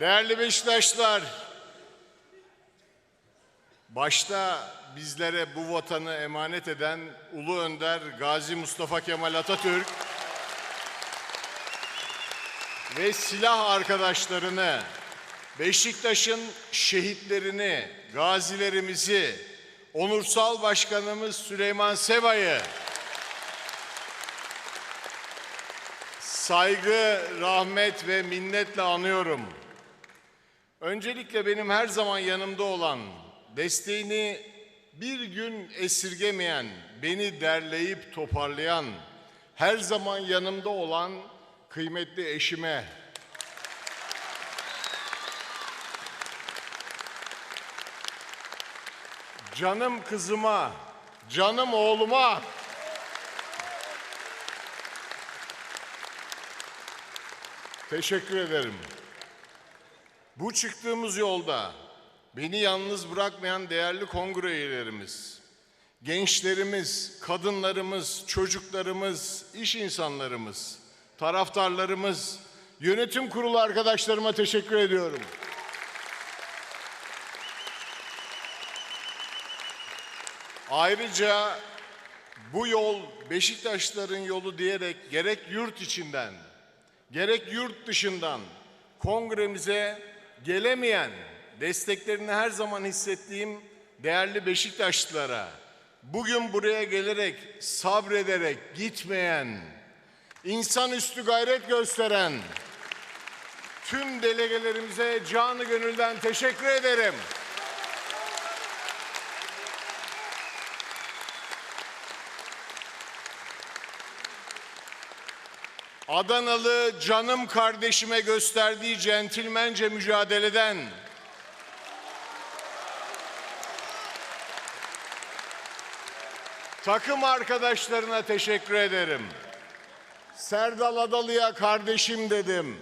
Değerli Beşiktaşlar, başta bizlere bu vatanı emanet eden Ulu Önder Gazi Mustafa Kemal Atatürk ve silah arkadaşlarını, Beşiktaş'ın şehitlerini, gazilerimizi, onursal başkanımız Süleyman Seba'yı saygı, rahmet ve minnetle anıyorum. Öncelikle benim her zaman yanımda olan, desteğini bir gün esirgemeyen, beni derleyip toparlayan, her zaman yanımda olan kıymetli eşime, canım kızıma, canım oğluma, teşekkür ederim. Bu çıktığımız yolda beni yalnız bırakmayan değerli kongre üyelerimiz, gençlerimiz, kadınlarımız, çocuklarımız, iş insanlarımız, taraftarlarımız, yönetim kurulu arkadaşlarıma teşekkür ediyorum. Ayrıca bu yol Beşiktaşların yolu diyerek gerek yurt içinden gerek yurt dışından kongremize gelemeyen, desteklerini her zaman hissettiğim değerli Beşiktaşlılara, bugün buraya gelerek, sabrederek gitmeyen, insanüstü gayret gösteren tüm delegelerimize canı gönülden teşekkür ederim. Adanalı canım kardeşime gösterdiği centilmence mücadeleden takım arkadaşlarına teşekkür ederim. Serdal Adalı'ya kardeşim dedim.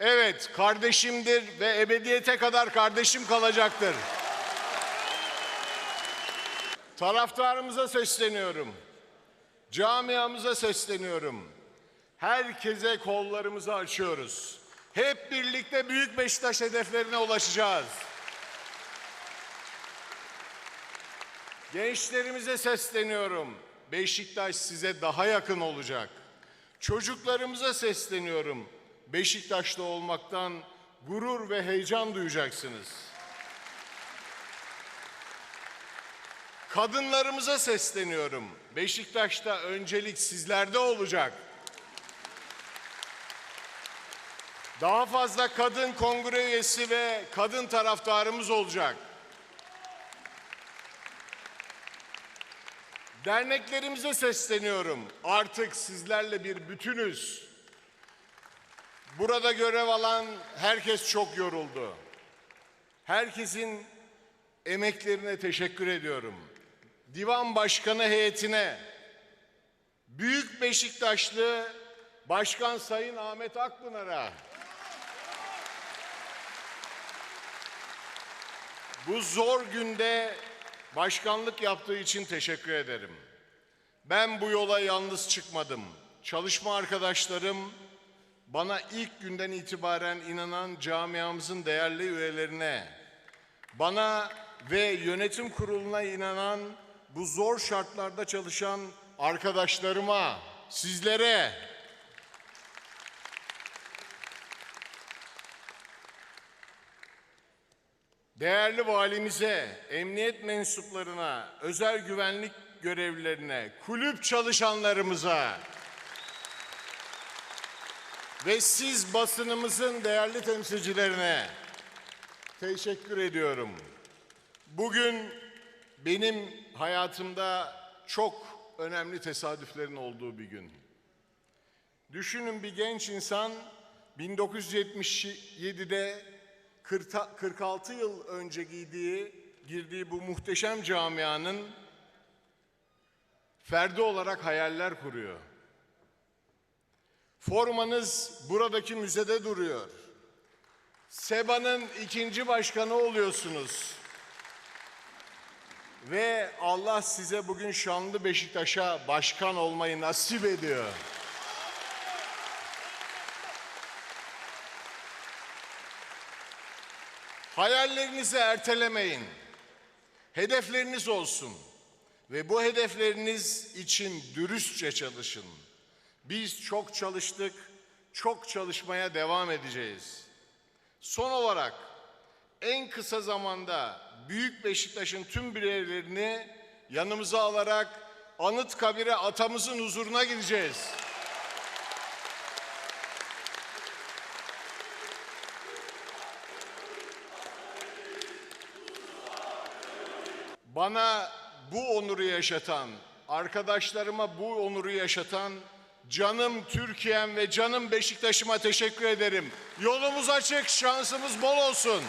Evet, kardeşimdir ve ebediyete kadar kardeşim kalacaktır. Taraftarımıza sesleniyorum. Camiamıza sesleniyorum. Herkese kollarımızı açıyoruz. Hep birlikte Büyük Beşiktaş hedeflerine ulaşacağız. Gençlerimize sesleniyorum. Beşiktaş size daha yakın olacak. Çocuklarımıza sesleniyorum. Beşiktaş'ta olmaktan gurur ve heyecan duyacaksınız. Kadınlarımıza sesleniyorum. Beşiktaş'ta öncelik sizlerde olacak. Daha fazla kadın kongre üyesi ve kadın taraftarımız olacak. Derneklerimize sesleniyorum. Artık sizlerle bir bütünüz. Burada görev alan herkes çok yoruldu. Herkesin emeklerine teşekkür ediyorum. Divan Başkanı heyetine, Büyük Beşiktaşlı Başkan Sayın Ahmet Akpınar'a, Bu zor günde başkanlık yaptığı için teşekkür ederim. Ben bu yola yalnız çıkmadım. Çalışma arkadaşlarım bana ilk günden itibaren inanan camiamızın değerli üyelerine, bana ve yönetim kuruluna inanan bu zor şartlarda çalışan arkadaşlarıma, sizlere Değerli valimize, emniyet mensuplarına, özel güvenlik görevlilerine, kulüp çalışanlarımıza ve siz basınımızın değerli temsilcilerine teşekkür ediyorum. Bugün benim hayatımda çok önemli tesadüflerin olduğu bir gün. Düşünün bir genç insan 1977'de 46 yıl önce giydiği, girdiği bu muhteşem camianın ferdi olarak hayaller kuruyor. Formanız buradaki müzede duruyor. SEBA'nın ikinci başkanı oluyorsunuz. Ve Allah size bugün şanlı Beşiktaş'a başkan olmayı nasip ediyor. Hayallerinizi ertelemeyin. Hedefleriniz olsun ve bu hedefleriniz için dürüstçe çalışın. Biz çok çalıştık, çok çalışmaya devam edeceğiz. Son olarak en kısa zamanda Büyük Beşiktaş'ın tüm bireylerini yanımıza alarak Anıtkabir'e atamızın huzuruna gideceğiz. Bana bu onuru yaşatan, arkadaşlarıma bu onuru yaşatan canım Türkiye'm ve canım Beşiktaş'ıma teşekkür ederim. Yolumuz açık, şansımız bol olsun.